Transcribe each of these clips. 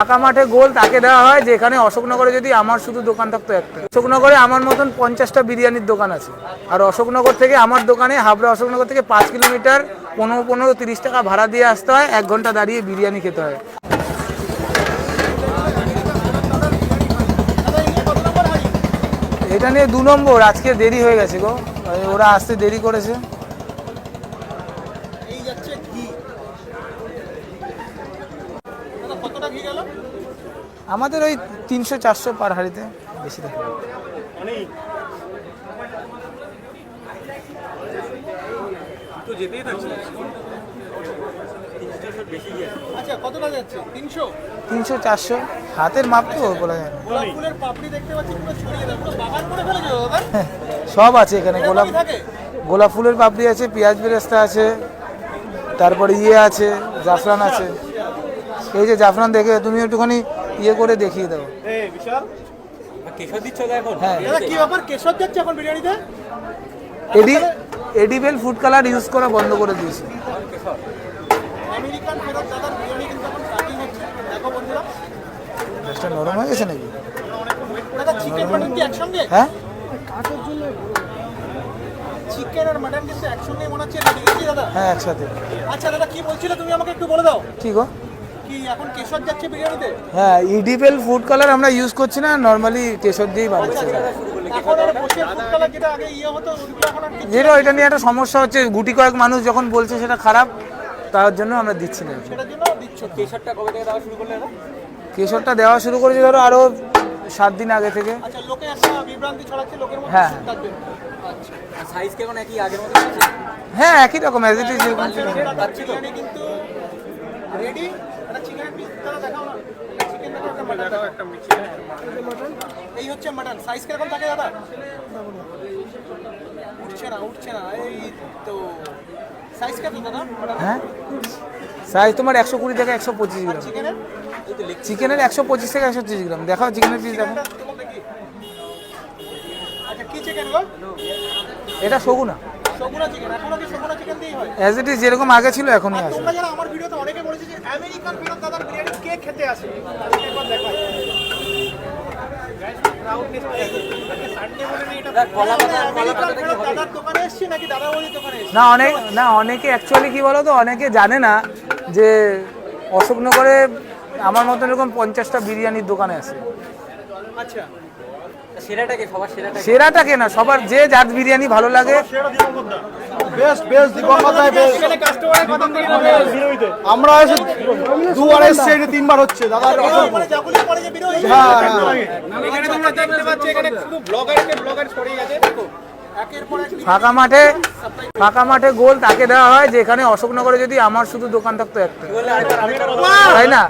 ফাঁকা মাঠে গোল তাকে দেওয়া হয়, যেখানে অশোকনগরে যদি আমার শুধু দোকান থাকতো একটা। অশোকনগরে আমার মতন পঞ্চাশটা বিরিয়ানির দোকান আছে। আর অশোকনগর থেকে আমার দোকানে, হাবড়া অশোকনগর থেকে পাঁচ কিলোমিটার পনেরো পনেরো তিরিশ টাকা ভাড়া দিয়ে আসতে হয়, এক ঘণ্টা দাঁড়িয়ে বিরিয়ানি খেতে হয়। এটা নিয়ে দু নম্বর, আজকে দেরি হয়ে গেছে গো। ওরা আসতে দেরি করেছে এই যাচ্ছে ঘি দাদা কতটা ঘি গেল আমাদের ওই তিনশো চারশো পার হাড়িতে বেশি থাকে না। অনেক তো যেতেই থাকছে আচ্ছা তিনশো? চারশো। হাতের মাপ তো বলা যায় না। গোলাপ ফুলের পাপড়ি দেখতে পাচ্ছি পুরো ছড়িয়ে দেয়। পুরো বাগান করে ফেলেছো দাদা সব আছে এখানে। গোলাপ গোলাপ ফুলের পাপড়ি আছে পেঁয়াজ বেরেস্তা আছে তারপরে ইয়ে আছে জাফরান আছে। এই যে জাফরান দেখে তুমি একটুখানি ইয়ে করে দেখিয়ে দাও। এই বিশাল। হ্যাঁ। দাদা কি ব্যাপার? কেশর যাচ্ছে এখন বিরিয়ানিতে? এডি এডিবেল ফুড কালার ইউজ করা বন্ধ করে দিয়েছে। নরম হয়ে গেছে নাকি? দাদা চিকেন কি একসঙ্গে? হ্যাঁ? চিকেন আর মাটন কিন্তু একসঙ্গে মনে হচ্ছে। রেডি দাদা? হ্যাঁ একসাথে। আচ্ছা দাদা কি বলছিলে তুমি আমাকে একটু বলে দাও। কি গো? কি এখন কেশর হ্যাঁ ইডিবেল ফুড কালার আমরা ইউজ করছি না নর্মালি কেশর দিয়েই বানাচ্ছি কালার যেটা আগে ইয়ে এটা নিয়ে একটা সমস্যা হচ্ছে গুটি কয়েক মানুষ যখন বলছে সেটা খারাপ তার জন্য আমরা দিচ্ছি না। কেশরটা দেওয়া শুরু করলে না কেশরটা দেওয়া শুরু করেছি ধরো আরও সাত দিন আগে থেকে। আচ্ছা লোকে একটা বিভ্রান্তি ছড়াচ্ছে লোকের মধ্যে হ্যাঁ। আচ্ছা। সাইজ কেমন একই হ্যাঁ একই রকম অ্যাজ ইট ইজ দাদার বিরিয়ানি কিন্তু রেডি এই হচ্ছে মাটন সাইজ কীরকম থাকে দাদা? উঠছে না উঠছে না। এই তো। সাইজ কত দাদা? হ্যাঁ? সাইজ তোমার একশো কুড়ি থেকে একশো পঁচিশ গ্রাম। চিকেনের চিকেনের একশো পঁচিশ থেকে একশো তিরিশ গ্রাম। দেখাও চিকেনের পিস দেখো। আচ্ছা কি চিকেন গো? এটা সগুনা। সগুনা চিকেন এখনও কি সগুনা চিকেন দিয়েই হয়? অ্যাজ ইট ইজ যেরকম আগে ছিল এখনই আছে। তোমরা যারা আমার ভিডিওতে অনেকে বলেছে যে আমেরিকান ফেরত দাদার বিরিয়ানি কে খেতে আসে? একবার দেখাই। না অনেক না অনেকে অ্যাকচুয়ালি কি বলো তো অনেকে জানে না যে অশোকনগরে আমার মতন এরকম পঞ্চাশটা বিরিয়ানির দোকানে আছে। আচ্ছা। সেরাটাকে সবার সেরাটা সেরাটাকে না সবার যে যার বিরিয়ানি ভালো লাগে। বেস্ট বেস্ট আমরা এসে তিনবার হচ্ছে দাদা মানে হ্যাঁ, হ্যাঁ। এখানে তোমরা দেখতে পাচ্ছ এখানে শুধু ব্লগারকে ব্লগার ছড়িয়ে গেছে দেখো একের পর এক ফাঁকা মাঠে ফাঁকা মাঠে গোল তাকে দেওয়া হয় যেখানে অশোকনগরে যদি আমার শুধু দোকান থাকতো একটা। তাই না?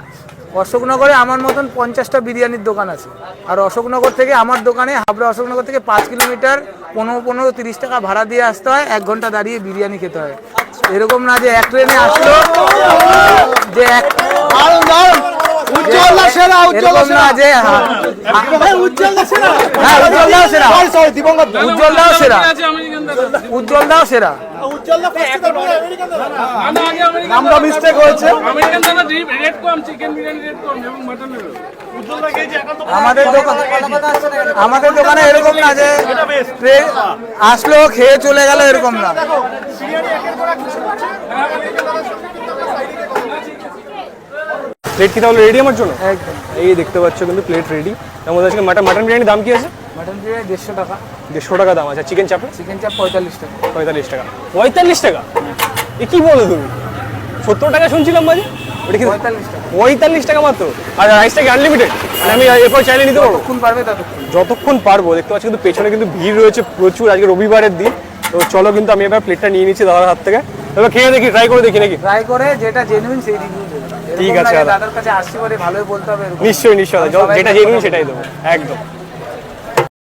অশোকনগরে আমার মতন পঞ্চাশটা বিরিয়ানির দোকান আছে। আর অশোকনগর থেকে আমার দোকানে, হাবড়া অশোকনগর থেকে পাঁচ কিলোমিটার পনেরো পনেরো, তিরিশ টাকা ভাড়া দিয়ে আসতে হয়, এক ঘণ্টা দাঁড়িয়ে বিরিয়ানি খেতে হয়। এরকম না যে এক ট্রেনে আসলো, যে এক উজ্জ্বল সেরা উজ্জ্বল না যে উজ্জ্বল সেরা হ্যাঁ, উজ্জ্বল দাও সেরা সরি সরি দিবঙ্গত উজ্জ্বল দাও সেরা উজ্জ্বল দাও সেরা নামটা মিস্টেক হয়েছে। আমাদের দোকান আমাদের দোকানে এরকম না যে আসলো খেয়ে চলে গেল এরকম না। প্লেট কি তাহলে রেডি আমার জন্য? একদম। এই দেখতে পাচ্ছ কিন্তু প্লেট রেডি তার মধ্যে আজকে মাটন মাটন বিরিয়ানি দাম কি আছে? মাটন বিরিয়ানি দেড়শো টাকা। দেড়শো টাকা দাম আছে। চিকেন চাপে চিকেন চাপ পঁয়তাল্লিশ টাকা। পঁয়তাল্লিশ টাকা। পঁয়তাল্লিশ টাকা? এ কি বলো তুমি? সত্তর টাকা শুনছিলাম মাঝে? ওটা কি পঁয়তাল্লিশ টাকা। পঁয়তাল্লিশ টাকা মাত্র। আর রাইসটা কি আনলিমিটেড মানে আমি এরপর চাইলে নিতে পারব? যতক্ষণ পারবে ততক্ষণ। যতক্ষণ পারব। দেখতে পাচ্ছি কিন্তু পেছনে কিন্তু ভিড় রয়েছে প্রচুর। আজকে রবিবারের দিন। তো চলো কিন্তু আমি এবার প্লেটটা নিয়ে নিচ্ছি দাদার হাত থেকে। এবার খেয়ে দেখি ট্রাই করে দেখি নাকি? ট্রাই করে যেটা জেনুইন সেই রিভিউ ঠিক আছে, দাদা। দাদার কাছে আসছি বলে ভালোই বলতে হবে নিশ্চয়ই নিশ্চয়ই যেটা জেনুইন সেটাই দেবো। একদম।